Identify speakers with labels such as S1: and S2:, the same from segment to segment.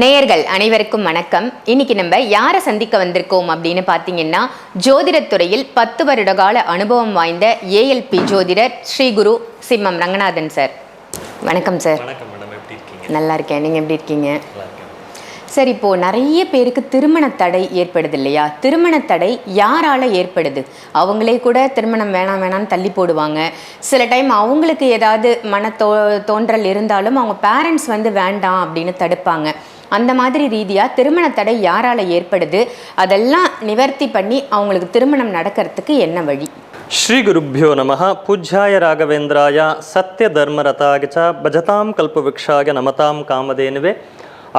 S1: நேயர்கள் அனைவருக்கும் வணக்கம். இன்னைக்கு நம்ம யாரை சந்திக்க வந்திருக்கோம் அப்படின்னு பார்த்தீங்கன்னா ஜோதிடத்துறையில் பத்து வருட கால அனுபவம் வாய்ந்த ஏஎல்பி ஜோதிடர் ஸ்ரீ குரு சிம்மம் ரங்கநாதன் சார். வணக்கம் சார். நல்லா இருக்கேன். நீங்கள் எப்படி இருக்கீங்க? சார் இப்போ நிறைய பேருக்கு திருமண தடை ஏற்படுது இல்லையா? திருமண தடை யாரால ஏற்படுது? அவங்களே கூட திருமணம் வேணாம் வேணாம்னு தள்ளி போடுவாங்க. சில டைம் அவங்களுக்கு ஏதாவது மன தோ தோன்றல் இருந்தாலும் அவங்க பேரண்ட்ஸ் வந்து வேண்டாம் அப்படின்னு தடுப்பாங்க. அந்த மாதிரி ரீதியாக திருமண தடை யாரால் ஏற்படுது? அதெல்லாம் நிவர்த்தி பண்ணி அவங்களுக்கு திருமணம் நடக்கிறதுக்கு என்ன வழி?
S2: ஸ்ரீ குருப்பியோ நம பூஜ்யாய ராகவேந்திராய சத்ய தர்மரதாகிச்ச பஜதாம் கல்பவிக்ஷாய நமதாம் காமதேனுவே.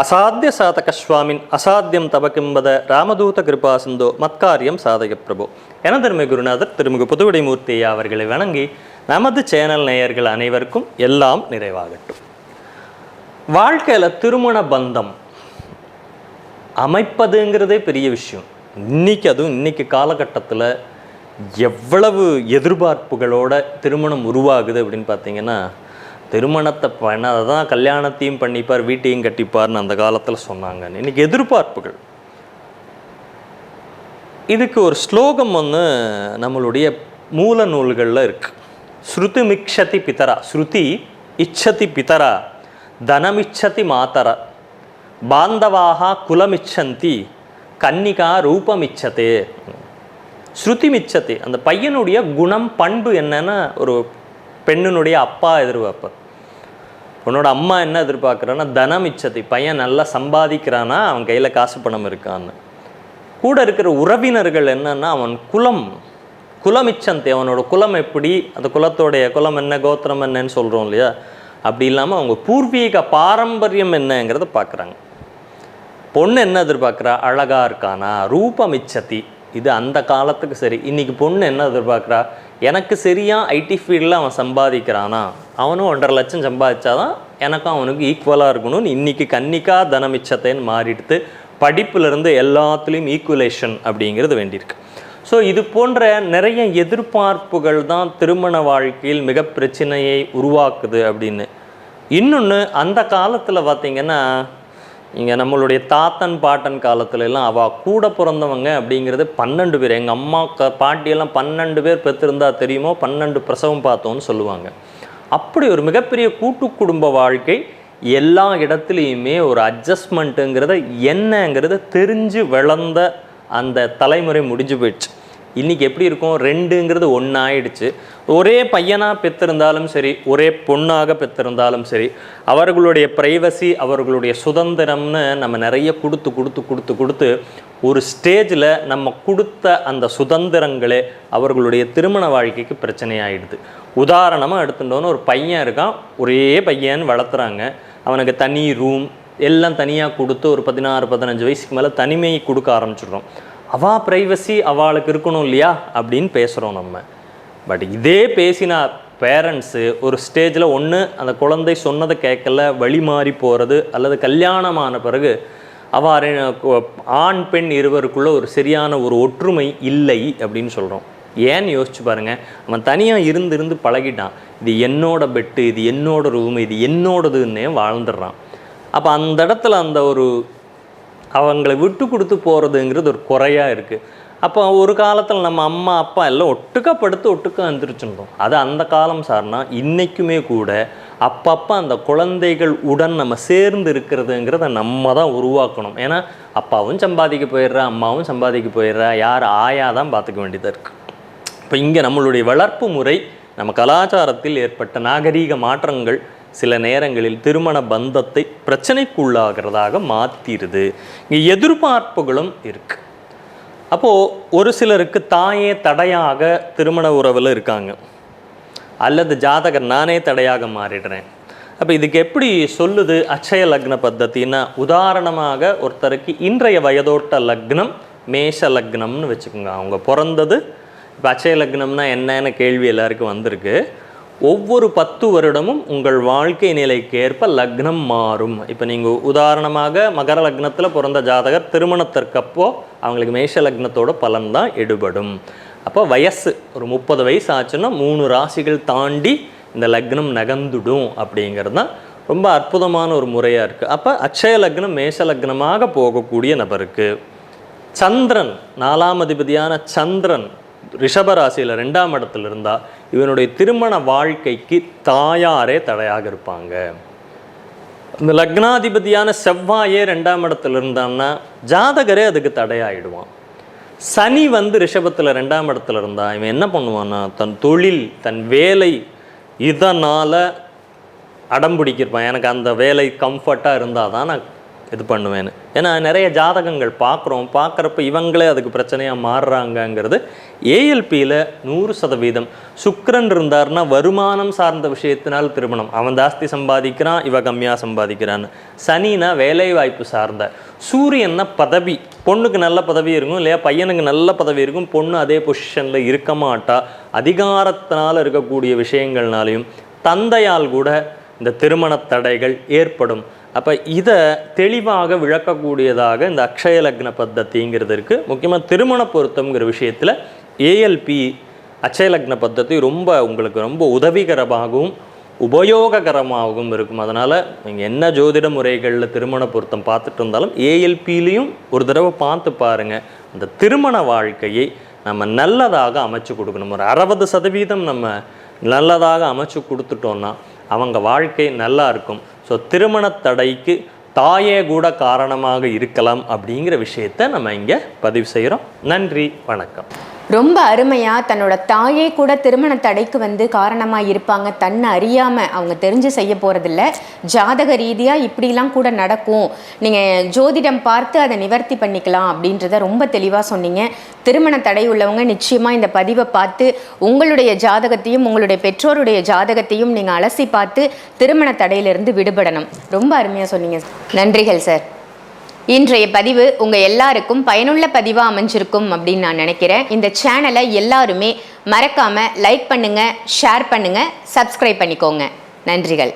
S2: அசாத்திய சாதக சுவாமின் அசாத்தியம் தபக்கிம்பத ராமதூத கிருபாசிந்தோ மத்காரியம் சாதக பிரபு. எனதருமை குருநாதர் திருமிகு புதுவிடைமூர்த்தியா அவர்களை வணங்கி நமது சேனல் நேயர்கள் அனைவருக்கும் எல்லாம் நிறைவாகட்டும். வாழ்க்கையில் திருமண பந்தம். அமைப்பதுங்கிறதே பெரிய விஷயம். இன்னைக்கு அதுவும் இன்றைக்கி காலகட்டத்தில் எவ்வளவு எதிர்பார்ப்புகளோட திருமணம் உருவாகுது அப்படின்னு பார்த்தீங்கன்னா திருமணத்தை பண்ண தான் கல்யாணத்தையும் பண்ணிப்பார் வீட்டையும் கட்டிப்பார்னு அந்த காலத்தில் சொன்னாங்க. இன்றைக்கி எதிர்பார்ப்புகள். இதுக்கு ஒரு ஸ்லோகம் வந்து நம்மளுடைய மூல நூல்களில் இருக்குது ஸ்ருதி மிக்ஷதி பிதரா. ஸ்ருதி இச்சதி பிதரா. தனமிச்சதி மாதர பாந்தவாக குலமிச்சந்தி கன்னிகா ரூபமிச்சதே. ஸ்ருதி அந்த பையனுடைய குணம் பண்பு என்னன்னா ஒரு பெண்ணினுடைய அப்பா எதிர்பார்ப்பார். உன்னோட அம்மா என்ன எதிர்பார்க்குறான்னா தனம் இச்சதி பையன் நல்லா சம்பாதிக்கிறானா அவன் கையில் காசு பணம் இருக்கான்னு. கூட இருக்கிற உறவினர்கள் என்னன்னா அவன் குலம் குலமிச்சந்தி அவனோட குலம் எப்படி அந்த குலத்தோடைய குலம் என்ன கோத்திரம் என்னன்னு சொல்கிறோம் இல்லையா? அப்படி இல்லாமல் அவங்க பூர்வீக பாரம்பரியம் என்னங்கிறத பார்க்குறாங்க பொண்ணு என்ன எதிர்பார்க்குறா? அழகாக இருக்கானா? ரூபமிச்சதி. இது அந்த காலத்துக்கு சரி. இன்றைக்கி பொண்ணு என்ன எதிர்பார்க்குறா? எனக்கு சரியாக ஐடி ஃபீல்டில் அவன் சம்பாதிக்கிறானா? அவனும் ஒன்றரை லட்சம் சம்பாதிச்சாதான் எனக்கும் அவனுக்கு ஈக்குவலாக இருக்கணும்னு இன்றைக்கி கன்னிக்கா தனமிச்சத்தைன்னு மாறிடுத்து படிப்புலேருந்து எல்லாத்துலேயும் ஈக்குவலேஷன் அப்படிங்கிறது வேண்டியிருக்கு. ஸோ இது போன்ற நிறைய எதிர்பார்ப்புகள் தான் திருமண வாழ்க்கையில் மிக பிரச்சனையை உருவாக்குது அப்படின்னு. இன்னொன்று அந்த காலத்தில் பார்த்திங்கன்னா இங்கே நம்மளுடைய தாத்தன் பாட்டன் காலத்துல எல்லாம் அவள் கூட பிறந்தவங்க அப்படிங்கிறது பன்னெண்டு பேர். எங்கள் அம்மா க பாட்டியெல்லாம் பன்னெண்டு பேர் பெற்றிருந்தா தெரியுமோ? பன்னெண்டு பிரசவம் பார்த்தோன்னு சொல்லுவாங்க. அப்படி ஒரு மிகப்பெரிய கூட்டு குடும்ப வாழ்க்கை எல்லா இடத்துலையுமே ஒரு அட்ஜஸ்ட்மெண்ட்டுங்கிறத என்னங்கிறத தெரிஞ்சு வளர்ந்த அந்த தலைமுறை முடிஞ்சு போயிடுச்சு. இன்றைக்கி எப்படி இருக்கும்? ரெண்டுங்கிறது ஒன்றாயிடுச்சு ஒரே பையனாக பெற்றிருந்தாலும் சரி ஒரே பொண்ணாக பெற்றிருந்தாலும் சரி அவர்களுடைய ப்ரைவசி அவர்களுடைய சுதந்திரம்னு நம்ம நிறைய கொடுத்து கொடுத்து கொடுத்து கொடுத்து ஒரு ஸ்டேஜில் நம்ம கொடுத்த அந்த சுதந்திரங்களே அவர்களுடைய திருமண வாழ்க்கைக்கு பிரச்சனையாயிடுது. உதாரணமாக எடுத்துட்டோன்னு ஒரு பையன் இருக்கான் ஒரே பையன் வளர்த்துறாங்க. அவனுக்கு தனி ரூம் எல்லாம் தனியாக கொடுத்து ஒரு பதினாறு பதினஞ்சு வயசுக்கு மேலே தனிமையை கொடுக்க ஆரம்பிச்சிடுறோம். அவா ப்ரைவசி அவளுக்கு இருக்கணும் இல்லையா அப்படின்னு பேசுகிறோம் நம்ம. பட் இதே பேசினா பேரண்ட்ஸு ஒரு ஸ்டேஜில் ஒன்று அந்த குழந்தை சொன்னதை கேட்கல வழி மாறி போகிறது அல்லது கல்யாணமான பிறகு அவ ஆண் பெண் இருவருக்குள்ள ஒரு சரியான ஒரு ஒற்றுமை இல்லை அப்படின்னு சொல்கிறோம் ஏன்னு யோசிச்சு பாருங்க அவன் தனியாக இருந்து இருந்து பழகிட்டான். இது என்னோட பெட்டு இது என்னோட ரூம் இது என்னோடதுன்னே வாழ்ந்துடுறான். அப்போ அந்த இடத்துல அந்த ஒரு அவங்கள விட்டு கொடுத்து போகிறதுங்கிறது ஒரு குறையாக இருக்குது அப்போ ஒரு காலத்தில் நம்ம அம்மா அப்பா எல்லாம் ஒட்டுக்கா படுத்து ஒட்டுக்கா எழுந்திரிச்சுருந்தோம் அது அந்த காலம் சார்னா இன்றைக்குமே கூட அப்பப்போ அந்த குழந்தைகள் உடன் நம்ம சேர்ந்து இருக்கிறதுங்கிறத நம்ம தான் உருவாக்கணும். ஏன்னா அப்பாவும் சம்பாதிக்க போயிடுறா அம்மாவும் சம்பாதிக்க போயிடுறா யார் ஆயா தான் பார்த்துக்க வேண்டியதாக இருக்குது இப்போ இங்கே நம்மளுடைய வளர்ப்பு முறை நம்ம கலாச்சாரத்தில் ஏற்பட்ட நாகரீக மாற்றங்கள் சில நேரங்களில் திருமண பந்தத்தை பிரச்சனைக்குள்ளாகிறதாக மாற்றிடுது இங்கே எதிர்பார்ப்புகளும் இருக்குது அப்போது ஒரு சிலருக்கு தாயே தடையாக திருமண உறவில் இருக்காங்க. அல்லது ஜாதகர் நானே தடையாக மாறிடுறேன். அப்போ இதுக்கு எப்படி சொல்லுது அச்சய லக்ன பத்தத்தின்னா உதாரணமாக ஒருத்தருக்கு இன்றைய வயதோட்ட லக்னம் மேஷ லக்னம்னு வச்சுக்கோங்க. அவங்க பிறந்தது இப்போ அச்சய லக்னம்னா என்னன்னு கேள்வி எல்லாருக்கும் வந்திருக்கு. ஒவ்வொரு பத்து வருடமும் உங்கள் வாழ்க்கை நிலைக்கு ஏற்ப லக்னம் மாறும். இப்போ நீங்கள் உதாரணமாக மகர லக்னத்தில் பிறந்த ஜாதகர் திருமணத்திற்கப்போ அவங்களுக்கு மேஷ லக்னத்தோட பலன் தான் எடுபடும். அப்போ வயசு ஒரு முப்பது வயசு ஆச்சுன்னா மூணு ராசிகள் தாண்டி இந்த லக்னம் நகர்ந்துடும் அப்படிங்கிறது தான் ரொம்ப அற்புதமான ஒரு முறையாக இருக்குது அப்போ அக்ஷய லக்னம் மேஷ லக்னமாக போகக்கூடிய நபருக்கு சந்திரன் நாலாம் அதிபதியான சந்திரன் ரிஷபராசியில் ரெண்டாம் இடத்துல இருந்தால் இவனுடைய திருமண வாழ்க்கைக்கு தாயாரே தடையாக இருப்பாங்க. இந்த லக்னாதிபதியான செவ்வாயே ரெண்டாம் இடத்துல இருந்தான்னா ஜாதகரே அதுக்கு தடையாயிடுவான். சனி வந்து ரிஷபத்தில் ரெண்டாம் இடத்துல இருந்தால் இவன் என்ன பண்ணுவான்னா தன் தொழில் தன் வேலை இதனால் அடம் பிடிக்கிருப்பான். எனக்கு அந்த வேலை கம்ஃபர்ட்டாக இருந்தால் தான் நான் இது பண்ணுவேன்னு. ஏன்னா நிறைய ஜாதகங்கள் பார்க்குறோம். பார்க்குறப்ப இவங்களே அதுக்கு பிரச்சனையாக மாறுறாங்கங்கிறது ஏஎல்பியில் நூறு சதவீதம். சுக்கரன் இருந்தார்னா வருமானம் சார்ந்த விஷயத்தினால் திருமணம். அவன் ஜாஸ்தி சம்பாதிக்கிறான் இவ கம்மியாக சம்பாதிக்கிறான்னு. சனினா வேலைவாய்ப்பு சார்ந்த. சூரியன்னா பதவி. பொண்ணுக்கு நல்ல பதவி இருக்கும் இல்லையா? பையனுக்கு நல்ல பதவி இருக்கும். பொண்ணு அதே பொசிஷனில் இருக்க மாட்டா. அதிகாரத்தினால் இருக்கக்கூடிய விஷயங்கள்னாலையும் தந்தையால் கூட இந்த திருமண தடைகள் ஏற்படும். அப்போ இதை தெளிவாக விளக்கக்கூடியதாக இந்த அக்ஷய லக்ன பத்தத்திங்கிறது இருக்குது முக்கியமாக திருமண பொருத்தம்ங்கிற விஷயத்தில் ஏஎல்பி அக்ஷய லக்ன பத்ததி ரொம்ப உங்களுக்கு ரொம்ப உதவிகரமாகவும் உபயோககரமாகவும் இருக்கும். அதனால் நீங்கள் என்ன ஜோதிட முறைகளில் திருமண பொருத்தம் பார்த்துட்டு இருந்தாலும் ஏஎல்பிலையும் ஒரு தடவை பார்த்து பாருங்கள் அந்த திருமண வாழ்க்கையை நம்ம நல்லதாக அமைச்சு கொடுக்கணும். ஒரு அறுபது சதவீதம் நம்ம நல்லதாக அமைச்சு கொடுத்துட்டோன்னா அவங்க வாழ்க்கை நல்லா இருக்கும். ஸோ திருமண தடைக்கு தாயே கூட காரணமாக இருக்கலாம் அப்படிங்கிற விஷயத்தை நம்ம இங்கே பதிவு செய்கிறோம். நன்றி வணக்கம்.
S1: ரொம்ப அருமையா தன்னோட தாயே கூட திருமண தடைக்கு வந்து காரணமா இருப்பாங்க. தன்னை அறியாம அவங்க தெரிஞ்சு செய்ய போறதில்ல. ஜாதக ரீதியா இப்படிலாம் கூட நடக்கும். நீங்க ஜோதிடம் பார்த்து அதை நிவர்த்தி பண்ணிக்கலாம் அப்படின்றத ரொம்ப தெளிவா சொன்னீங்க. திருமண தடை உள்ளவங்க நிச்சயமா இந்த பதிவை பார்த்து உங்களுடைய ஜாதகத்தையும் உங்களுடைய பெற்றோருடைய ஜாதகத்தையும் நீங்க அலசி பார்த்து திருமண தடையிலிருந்து விடுபடணும். ரொம்ப அருமையா சொன்னீங்க. நன்றிகள் சார். இன்றைய பதிவு உங்கள் எல்லாருக்கும் பயனுள்ள பதிவாக அமைஞ்சிருக்கும் அப்படின்னு நான் நினைக்கிறேன். இந்த சேனலை எல்லாருமே மறக்காமல் லைக் பண்ணுங்கள் ஷேர் பண்ணுங்கள் சப்ஸ்கிரைப் பண்ணிக்கோங்க. நன்றிகள்.